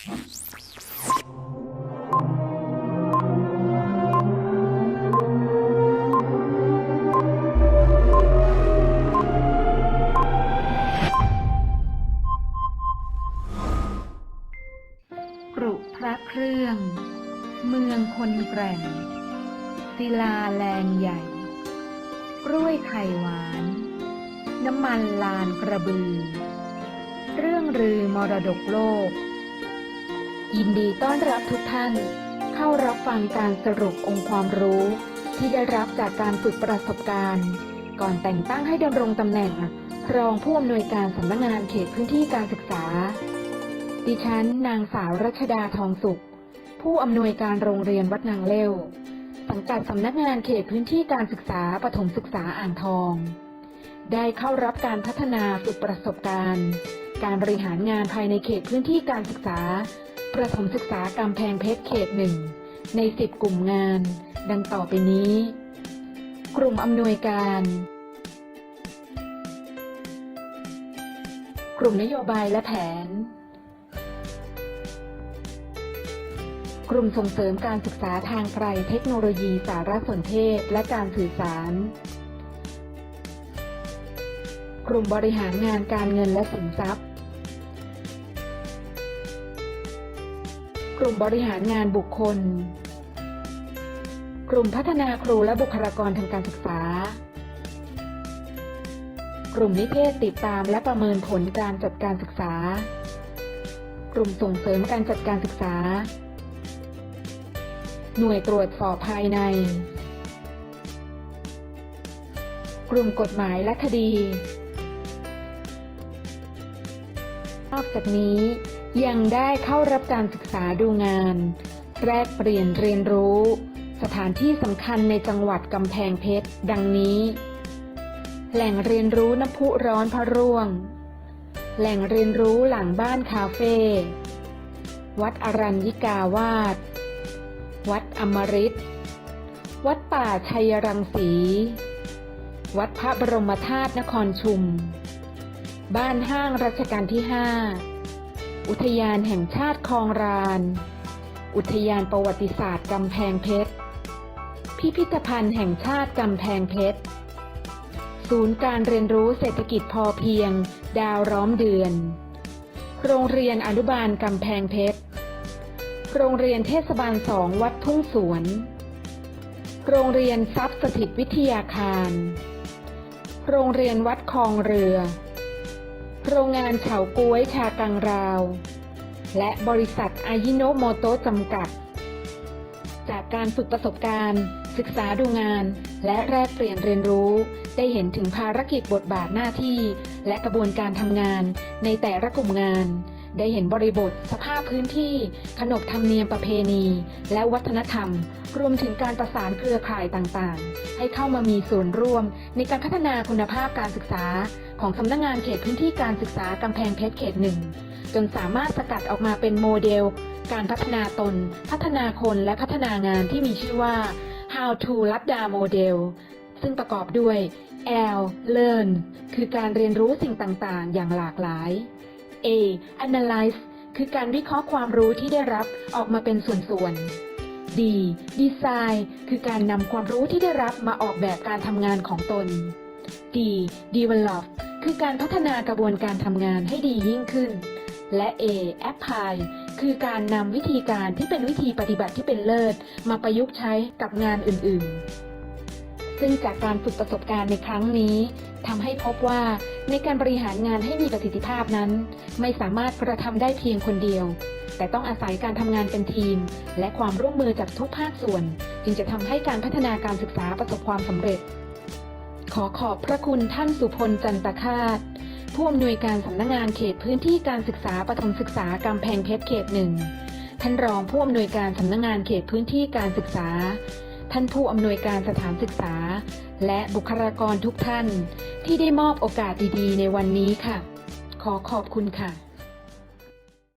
กรุพระเครื่อง เมืองคนแกร่งศิลาแรงใหญ่ กล้วยไข่หวาน น้ำมันลานกระบือ เรื่องลือมรดกโลก ยินดีต้อนรับทุกท่าน เข้ารับฟังการสรุปองค์ความรู้ ที่ได้รับจากการฝึกประสบการณ์ ก่อนแต่งตั้งให้ดำรงตำแหน่ง รองผู้อำนวยการสำนักงานเขตพื้นที่การศึกษา ดิฉัน นางสาวรัชดาทองสุข ผู้อำนวยการโรงเรียนวัดนางเล่วสังกัดสำนักงานเขตพื้นที่การศึกษาปฐมศึกษาอ่างทอง ได้เข้ารับการพัฒนาฝึกประสบการณ์ การบริหารงานภายในเขตพื้นที่การศึกษา ประถมศึกษากำแพงเพชรเขตหนึ่งในสิบกลุ่มงาน ดังต่อไปนี้ กลุ่มอำนวยการ กลุ่มนโยบายและแผน กลุ่มส่งเสริมการศึกษาทางไกลเทคโนโลยีสารสนเทศและการสื่อสาร กลุ่มบริหารงานการเงินและสินทรัพย์ กลุ่มบริหารงานบุคคล กลุ่มพัฒนาครูและบุคลากรทางการศึกษา กลุ่มนิเทศติดตามและประเมินผลการจัดการศึกษา กลุ่มส่งเสริมการจัดการศึกษา หน่วยตรวจสอบภายใน กลุ่มกฎหมายและคดี นอกจากนี้ยังได้เข้ารับการศึกษาดูงาน แลกเปลี่ยนเรียนรู้ สถานที่สำคัญในจังหวัดกำแพงเพชร ดังนี้ แหล่งเรียนรู้น้ำพุร้อนพระร่วง แหล่งเรียนรู้หลังบ้านคาเฟ่ วัดอรัญญิกาวาสวัดอมฤตวัดป่าชัยรังสี วัดพระบรมธาตุนครชุม บ้านห้างรัชกาลที่ 5 อุทยานแห่งชาติคลองราน อุทยานประวัติศาสตร์กำแพงเพชร พิพิธภัณฑ์แห่งชาติกำแพงเพชร ศูนย์การเรียนรู้เศรษฐกิจพอเพียง ดาวร้อมเดือน โรงเรียนอนุบาลกำแพงเพชร โรงเรียนเทศบาลสองวัดทุ่งสวน โรงเรียนทรัพย์สถิตวิทยาคาร โรงเรียนวัดคลองเรือ โรงงานเฉาก้วยชากังราว และบริษัทอายิโนโมโตะจำกัด จากการฝึกประสบการณ์ ศึกษาดูงาน และแลกเปลี่ยนเรียนรู้ ได้เห็นถึงภารกิจบทบาทหน้าที่ และกระบวนการทำงานในแต่ละกลุ่มงาน ได้เห็นบริบท สภาพพื้นที่ ขนบธรรมเนียมประเพณี และวัฒนธรรม รวมถึงการประสานเครือข่ายต่างๆ ให้เข้ามามีส่วนร่วม ในการพัฒนาคุณภาพการศึกษา ของสำนักงานเขตพื้นที่การศึกษากำแพงเพชรเขตหนึ่งจนสามารถสกัดออกมาเป็นโมเดล การพัฒนาตน พัฒนาคนและพัฒนางานที่มีชื่อว่า How to ลัดดาโมเดลซึ่งประกอบด้วย L Learn คือการเรียนรู้สิ่งต่าง ๆ อย่างหลากหลาย A Analyze คือการวิเคราะห์ความรู้ที่ได้รับออกมาเป็นส่วน ๆ D Design คือการนำความรู้ที่ได้รับมาออกแบบการทำงานของตน D Develop คือการพัฒนากระบวนการทำงานให้ดียิ่งขึ้น และ A Apply คือการนำวิธีการที่เป็นวิธีปฏิบัติที่เป็นเลิศ มาประยุกต์ใช้กับงานอื่น ๆ ซึ่งจากการฝึกประสบการณ์ในครั้งนี้ทำให้พบว่าในการบริหารงานให้มีประสิทธิภาพนั้น ไม่สามารถกระทำได้เพียงคนเดียว แต่ต้องอาศัยการทำงานเป็นทีม และความร่วมมือจากทุกภาคส่วน จึงจะทำให้การพัฒนาการศึกษาประสบความสำเร็จ ขอขอบพระคุณท่านสุพลจันตคาตผู้อำนวยการสำนักงานเขตพื้นที่การศึกษาปฐมศึกษากำแพงเพชรเขตหนึ่งท่านรองผู้อำนวยการสำนักงานเขตพื้นที่การศึกษา ท่านผู้อำนวยการสถานศึกษา และบุคลากรทุกท่าน ที่ได้มอบโอกาสดีๆ ในวันนี้ค่ะ ขอขอบคุณค่ะ